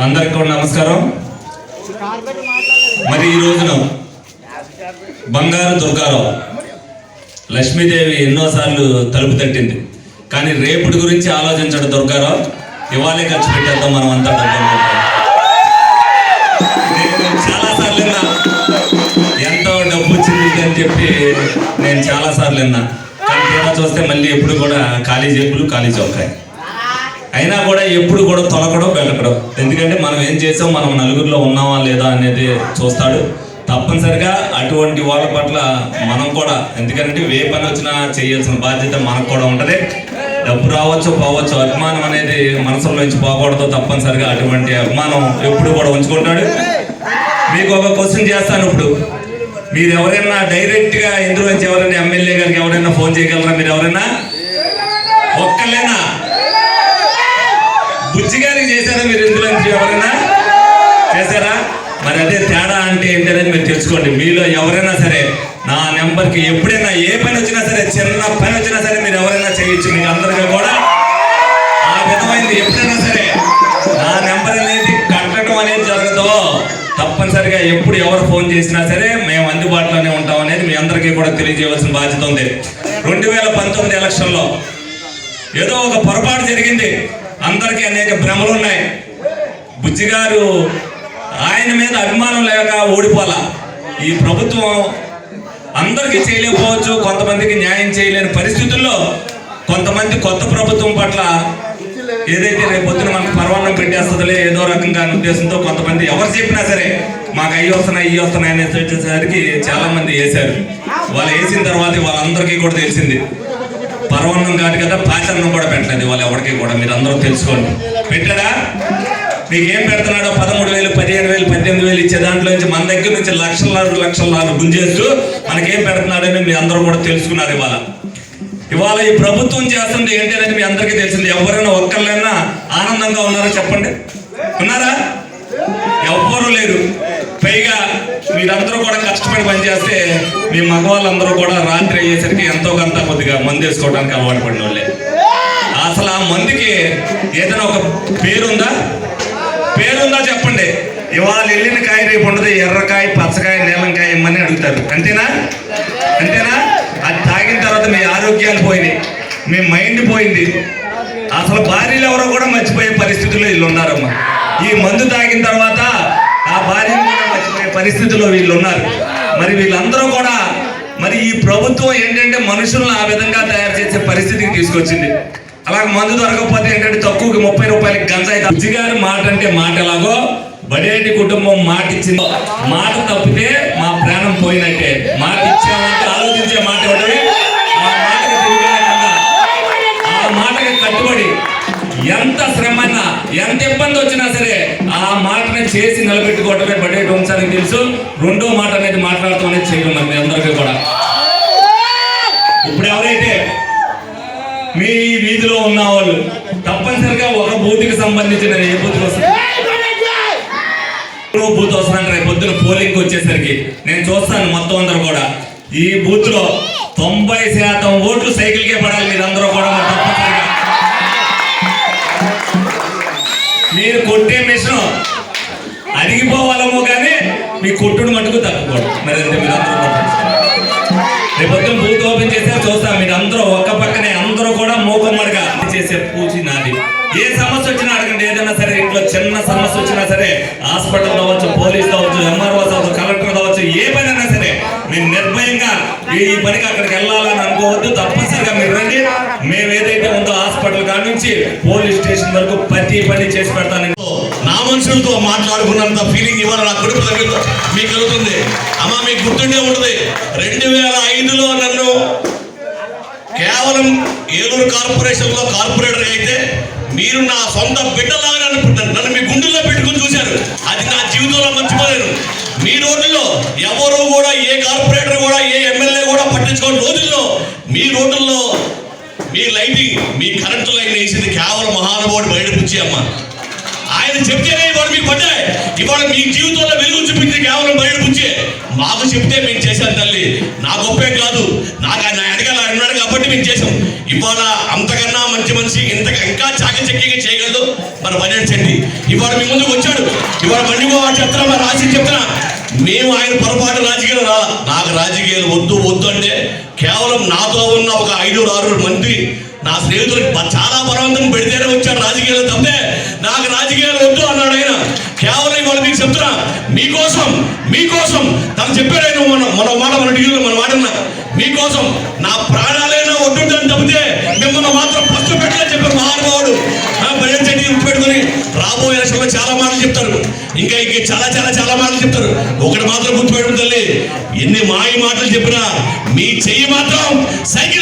అందరికి కూడా నమస్కారం. మరి ఈ రోజున బంగారు దుర్గారావు లక్ష్మీదేవి ఎన్నోసార్లు తలుపు తట్టింది. కానీ రేపుటి గురించి ఆలోచించడం దుర్గారావు. ఇవాళే ఖర్చు పెట్టేద్దాం మనం అంతా డబ్బు నేను చాలాసార్లు విన్నా. ఎంతో డబ్బు వచ్చింది అని చెప్పి నేను చాలాసార్లు విన్నా. కానీ తీరా చూస్తే మళ్ళీ ఎప్పుడు కూడా ఖాళీ జేబులు ఖాళీ చౌకాయి. అయినా కూడా ఎప్పుడు కూడా తొలకడం వెలకడం ఎందుకంటే మనం ఏం చేసాం? మనం నలుగురిలో ఉన్నామా లేదా అనేది చూస్తాడు. తప్పనిసరిగా అటువంటి వాళ్ళ పట్ల మనం కూడా ఎందుకంటే ఏ పని వచ్చినా చేయాల్సిన బాధ్యత మనకు కూడా ఉంటుంది. డబ్బు రావచ్చు పోవచ్చు. అభిమానం అనేది మనసులో నుంచి పోకూడదు. తప్పనిసరిగా అటువంటి అభిమానం ఎప్పుడు కూడా ఉంచుకుంటాడు. మీకు ఒక క్వశ్చన్ చేస్తాను ఇప్పుడు. మీరు ఎవరైనా డైరెక్ట్గా ఇందులో నుంచి ఎవరైనా ఎమ్మెల్యే గారికి ఎవరైనా ఫోన్ చేయగలరా? మీరు ఎవరైనా? ఒక్కలేనా బుజ్జి గారికి చేశారా మీరు ఇందులో నుంచి ఎవరైనా చేశారా? మరి అదే తేడా అంటే ఏంటనేది మీరు తెలుసుకోండి. మీలో ఎవరైనా సరే నా నెంబర్కి ఎప్పుడైనా ఏ పని వచ్చినా సరే చిన్న పని వచ్చినా సరే మీరు ఎవరైనా చేయొచ్చు. మీకు అందరికీ కూడా ఆ విధమైనది ఎప్పుడైనా సరే నా నెంబర్ అనేది కట్టడం అనేది జరగదు తప్పనిసరిగా ఎప్పుడు ఎవరు ఫోన్ చేసినా సరే మేము అందుబాటులోనే ఉంటాం అనేది మీ అందరికీ కూడా తెలియజేయవలసిన బాధ్యత ఉంది. రెండు వేల పంతొమ్మిది ఎలక్షన్లో ఏదో ఒక పొరపాటు జరిగింది. అందరికీ అనేక భ్రమలు ఉన్నాయి. బుజ్జి గారు ఆయన మీద అభిమానం లేక ఓడిపోలా ఈ ప్రభుత్వం అందరికీ చేయలేకపోవచ్చు కొంతమందికి న్యాయం చేయలేని పరిస్థితుల్లో కొంతమంది కొత్త ప్రభుత్వం పట్ల ఏదైతే రేపు పొద్దున మనకు పర్వాన్నం పెట్టేస్తుందిలే ఏదో రకంగా ఉద్దేశంతో కొంతమంది ఎవరు చెప్పినా సరే మాకు అయ్యి వస్తున్నాయి ఇవి వస్తున్నాయి అనేసరికి చాలామంది చాలా మంది వేశారు. వాళ్ళు వేసిన తర్వాత వాళ్ళందరికీ కూడా తెలిసింది. పర్వన్నం కాదు కదా పాచన్నం కూడా పెట్టలేదు వాళ్ళు ఎవరికి కూడా మీరు అందరూ తెలుసుకోండి. పెట్టాడా? మీకు ఏం పెడుతున్నాడో పదమూడు వేలు పదిహేను వేలు పద్దెనిమిది వేలు ఇచ్చే దాంట్లో నుంచి మన దగ్గర నుంచి లక్షల లక్షలారు గుంజేస్తూ మనకేం పెడుతున్నాడని మీ అందరూ కూడా తెలుసుకున్నారు ఇవాళ. ఇవాళ ఈ ప్రభుత్వం చేస్తుంది ఏంటి అనేది మీ అందరికీ తెలిసింది. ఎవరైనా ఒక్కళ్ళైనా ఆనందంగా ఉన్నారో చెప్పండి? ఉన్నారా? ఎవ్వరూ లేరు. పైగా మీరందరూ కూడా కష్టపడి పనిచేస్తే మీ మగవాళ్ళందరూ కూడా రాత్రి అయ్యేసరికి ఎంతో కొంత కొద్దిగా మందు వేసుకోవడానికి అలవాటు పడిన వాళ్ళే అసలు ఆ మందుకి ఏదైనా ఒక పేరుందా? పేరుందా చెప్పండి. ఇవాళ వెళ్ళిన కాయ రేపు ఉండదు. ఎర్రకాయ పచ్చకాయ నీలంకాయ ఇమ్మని అడుగుతారు. అంతేనా? అంతేనా? అది తాగిన తర్వాత మీ ఆరోగ్యాలు పోయినాయి. మీ మైండ్ పోయింది. అసలు భార్యలు ఎవరో కూడా మర్చిపోయే పరిస్థితుల్లో వీళ్ళు ఉన్నారమ్మా. ఈ మందు తాగిన తర్వాత ఆ భార్యను పరిస్థితిలో వీళ్ళు ఉన్నారు మరి వీళ్ళందరూ కూడా మరి ఈ ప్రభుత్వం ఏంటంటే మనుషులను ఆ విధంగా తయారు చేసే పరిస్థితికి తీసుకొచ్చింది. అలాగే మందు దొరకకపోతే ఏంటంటే తక్కువకి ముప్పై రూపాయలకి గంజాయి బుజ్జి గారి మాట అంటే మాట ఎలాగో? బడేటి కుటుంబం మాట ఇచ్చింది. మాట తప్పితే మా ప్రాణం పోయినట్టే. మాట ఇచ్చామంటే ఆలోచించే మాట ఇవ్వడమే ఆ మాటకి ఆ మాటకి కట్టుబడి ఎంత శ్రమ ఎంత ఇబ్బంది వచ్చినా సరే ఆ మాటని చేసి నిలబెట్టుకోవటమే బడే వంశానికి తెలుసు రెండో మాట అనేది మాట్లాడుతూనే చేయడం మరి మీ అందరికీ కూడా. ఇప్పుడు ఎవరైతే మీ వీధిలో ఉన్న వాళ్ళు తప్పనిసరిగా ఒక బూతికి సంబంధించిన ఏ బూతికి వస్తుంది? బూత్ వస్తాను రేపు పొద్దున పోలింగ్ వచ్చేసరికి నేను చూస్తాను మొత్తం అందరూ కూడా. ఈ బూత్లో తొంభై శాతం ఓట్లు సైకిల్కే పడాలి మీరందరూ కూడా తప్పనిసరిగా. మీరు కొట్టే మిషన్. అరిగిపోవాలేమో కానీ మీ కొట్టుడు మటుకు తగ్గకూడదు మరి అంటే మీరు అందరూ రేపు పొద్దున బూత్ ఓపెన్ చేస్తే చూస్తాం. మీరు అందరూ ఒక్క పక్కనే అందరూ కూడా మూకమ్మడిగా చేసే పూజ నాది. ఏ సమస్య వచ్చినా అడగండి. ఏదైనా సరే ఇంట్లో చిన్న సమస్య వచ్చినా సరే హాస్పిటల్ కావచ్చు పోలీస్ కావచ్చు ఎంఆర్ఓ కావచ్చు కలెక్టర్ కావచ్చు ఏ పని ఈ పనికి అక్కడికి వెళ్ళాలని అనుకోవద్దు తప్పనిసరిగా మీరు రండి. మేము ఏదైతే ఉందో హాస్పిటల్ కాడ నుంచి పోలీస్ స్టేషన్ వరకు ప్రతి పని చేసి పెడతాను. నా మనుషులతో మాట్లాడుకున్నంత ఫీలింగ్ ఇవాళ నా కొడుకు దగ్గర మీకు కలుగుతుంది. అమ్మ మీకు గుర్తుండే ఉంటుంది రెండు వేల ఐదులో నన్ను కేవలం ఏలూరు కార్పొరేషన్లో కార్పొరేటర్ అయితే మీరు నా సొంత బిడ్డలాగా నన్ను నన్ను మీ గుండెల్లో పెట్టుకుని చూశారు అది జీవితంలో మీ రోడ్లలో ఎవరు కూడా ఏ కార్పొరేటర్ కూడా ఏ ఎమ్మెల్యే కూడా పట్టించుకోని రోజుల్లో మీ రోడ్లలో మీ లైటింగ్ మీ కరెంటు లైన్ వేసింది కేవలం మహానుభావుడు బయట పుచ్చి అమ్మ. ఆయన చెప్తేనే ఇవాళ మీకు పడ్డాయి. ఇవాడు మీ జీవితంలో వెలుగు చూపించి కేవలం బయట పుచ్చే మాకు చెప్తే మేము చేశాను తల్లి. నా గొప్పే కాదు. నాకు ఆయన అడగాల అన్నాడు కాబట్టి మేము చేసాం ఇవాళ అంతకన్నా మంచి మనిషి ఇంత ఇంకా చాకచక్యంగా చేయగలదు మన బడ్జెట్ ఇవాడు మీ ముందుకు వచ్చాడు. ఇవాడు మళ్ళీ చెప్తున్నా మరి రాసి చెప్తున్నా. మేము ఆయన పొరపాటు రాజకీయాలు రాలా. నాకు రాజకీయాలు వద్దు వద్దు అంటే కేవలం నాతో ఉన్న ఒక ఐదు ఆరు మంది నా స్నేహితులకు చాలా బలవంతం పెడితేనే వచ్చాడు రాజకీయాలు తప్పితే నాకు రాజకీయాలు వద్దు అన్నాడు ఆయన. కేవలం ఇవాళ మీకు చెప్తున్నా మీకోసం మీకోసం తను చెప్పాడు ఆయన మన మన మాట మన డిగ్రీలో మన మాట మీకోసం నా ప్రాణాలైనా ఒడ్డుంటాను తప్పితే మిమ్మల్ని మాత్రం ఫస్ట్ పెట్టాలని చెప్పారు మహానుభావుడు. ఆ బడ్జెట్ చెట్టు రాబోయే ఎలక్షన్లో చాలా మాటలు చెప్తారు. ఇంకా ఇంక చాలా చాలా చాలా మాటలు చెప్తారు. ఒకటి మాత్రం గుర్తుపెట్టుకుని తల్లి ఎన్ని మాయ మాటలు చెప్పినా మీ చెయ్యి మాత్రం సైకిల్